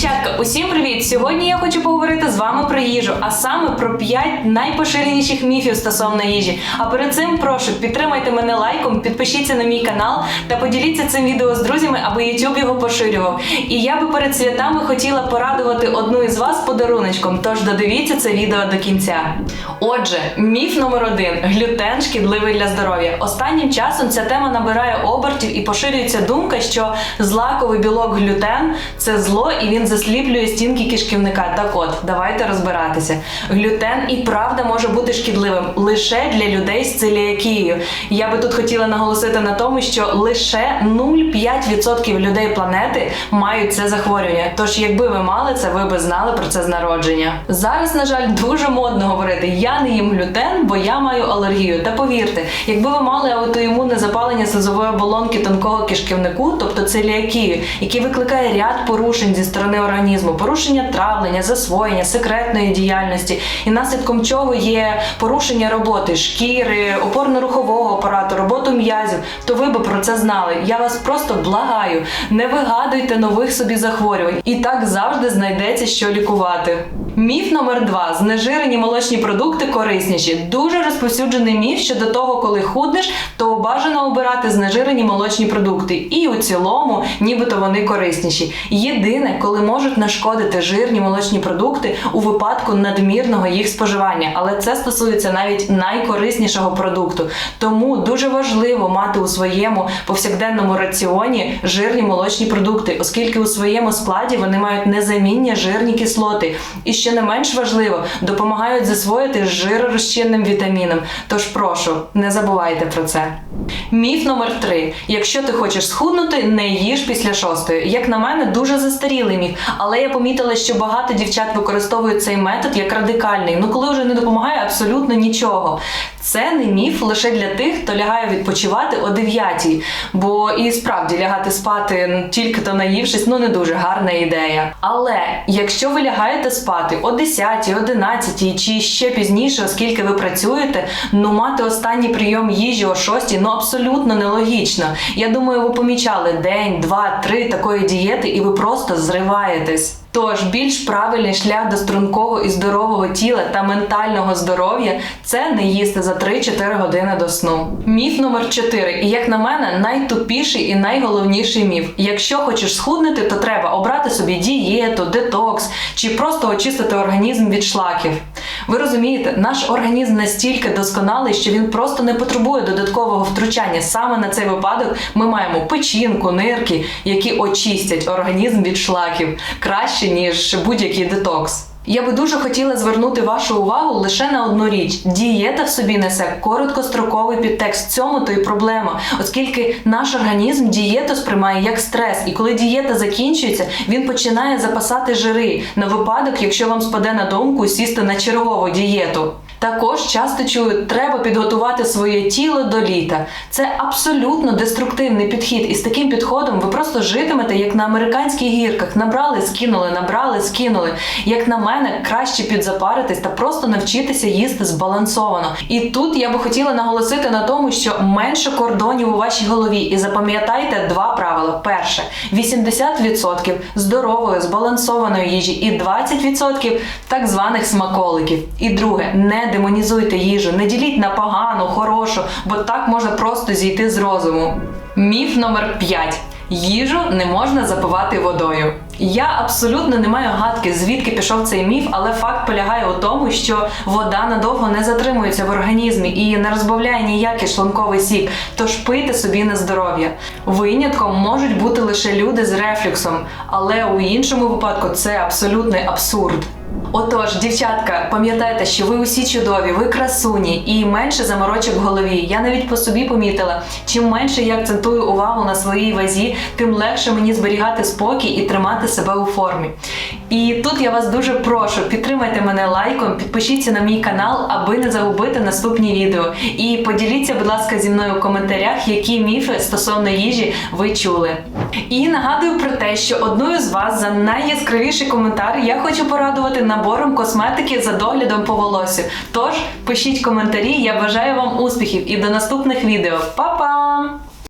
Дівчатка, усім привіт! Сьогодні я хочу поговорити з вами про їжу, а саме про 5 найпоширеніших міфів стосовно їжі. А перед цим прошу підтримайте мене лайком, підпишіться на мій канал та поділіться цим відео з друзями, аби YouTube його поширював. І я би перед святами хотіла порадувати одну із вас подаруночком. Тож додивіться це відео до кінця. Отже, міф номер один: глютен шкідливий для здоров'я. Останнім часом ця тема набирає обертів і поширюється думка, що злаковий білок глютен це зло і він засліплює стінки кишківника. Так от, давайте розбиратися. Глютен і правда може бути шкідливим лише для людей з целіакією. Я би тут хотіла наголосити на тому, що лише 0,5% людей планети мають це захворювання. Тож, якби ви мали це, ви би знали про це з народження. Зараз, на жаль, дуже модно говорити: я не їм глютен, бо я маю алергію. Та повірте, якби ви мали аутоімунне запалення слизової оболонки тонкого кишківнику, тобто целіакію, який викликає ряд порушень зі сторони організму, порушення травлення, засвоєння, секретної діяльності, і наслідком чого є порушення роботи шкіри, опорно-рухового апарату, роботу м'язів, то ви би про це знали. Я вас просто благаю, не вигадуйте нових собі захворювань, і так завжди знайдеться, що лікувати. Міф номер два: знежирені молочні продукти корисніші. Дуже розповсюджений міф щодо того, коли худнеш, то бажано обирати знежирені молочні продукти. І у цілому, нібито вони корисніші. Єдине, коли можуть нашкодити жирні молочні продукти у випадку надмірного їх споживання, але це стосується навіть найкориснішого продукту. Тому дуже важливо мати у своєму повсякденному раціоні жирні молочні продукти, оскільки у своєму складі вони мають незамінні жирні кислоти. І що не менш важливо, допомагають засвоїти жиророзчинним вітаміном. Тож прошу, не забувайте про це. Міф номер 3 якщо ти хочеш схуднути, не їж після шостої. Як на мене, дуже застарілий міф, але я помітила, що багато дівчат використовують цей метод як радикальний. Ну коли вже не допомагає абсолютно нічого. Це не міф лише для тих, хто лягає відпочивати о 9-й, бо і справді лягати спати тільки то наївшись, ну не дуже гарна ідея. Але якщо ви лягаєте спати о 10, 11 чи ще пізніше, оскільки ви працюєте, ну мати останній прийом їжі о 6, ну абсолютно нелогічно. Я думаю, ви помічали день, два, три такої дієти, і ви просто зриваєтесь. Тож більш правильний шлях до стрункого і здорового тіла та ментального здоров'я це не їсти за 3-4 години до сну. Міф номер 4. І як на мене, найтупіший і найголовніший міф. Якщо хочеш схуднити, то треба обрати собі дієту, детокс чи просто очистити організм від шлаків. Ви розумієте, наш організм настільки досконалий, що він просто не потребує додаткового втручання. Саме на цей випадок ми маємо печінку, нирки, які очистять організм від шлаків краще ніж будь-який детокс. Я би дуже хотіла звернути вашу увагу лише на одну річ: дієта в собі несе короткостроковий підтекст. Цьому то й проблема, оскільки наш організм дієту сприймає як стрес, і коли дієта закінчується, він починає запасати жири на випадок, якщо вам спаде на думку сісти на чергову дієту. Також часто чую, треба підготувати своє тіло до літа. Це абсолютно деструктивний підхід, і з таким підходом ви просто житимете, як на американських гірках. Набрали, скинули, набрали, скинули. Як на мене, краще підзапаритись та просто навчитися їсти збалансовано. І тут я би хотіла наголосити на тому, що менше кордонів у вашій голові. І запам'ятайте два правила: перше 80% здорової, збалансованої їжі, і 20% так званих смаколиків. І друге, не демонізуйте їжу, не діліть на погану, хорошу, бо так можна просто зійти з розуму. Міф номер 5. Їжу не можна запивати водою. Я абсолютно не маю гадки, звідки пішов цей міф, але факт полягає у тому, що вода надовго не затримується в організмі і не розбавляє ніякий шлунковий сік, тож пийте собі на здоров'я. Винятком можуть бути лише люди з рефлюксом, але у іншому випадку це абсолютний абсурд. Отож, дівчатка, пам'ятайте, що ви усі чудові, ви красуні і менше заморочок в голові. Я навіть по собі помітила, чим менше я акцентую увагу на своїй вазі, тим легше мені зберігати спокій і тримати себе у формі. І тут я вас дуже прошу, підтримайте мене лайком, підпишіться на мій канал, аби не загубити наступні відео. І поділіться, будь ласка, зі мною в коментарях, які міфи стосовно їжі ви чули. І нагадую про те, що одною з вас за найяскравіший коментар я хочу порадувати набором косметики за доглядом по волосю. Тож пишіть коментарі, я бажаю вам успіхів і до наступних відео. Па-па!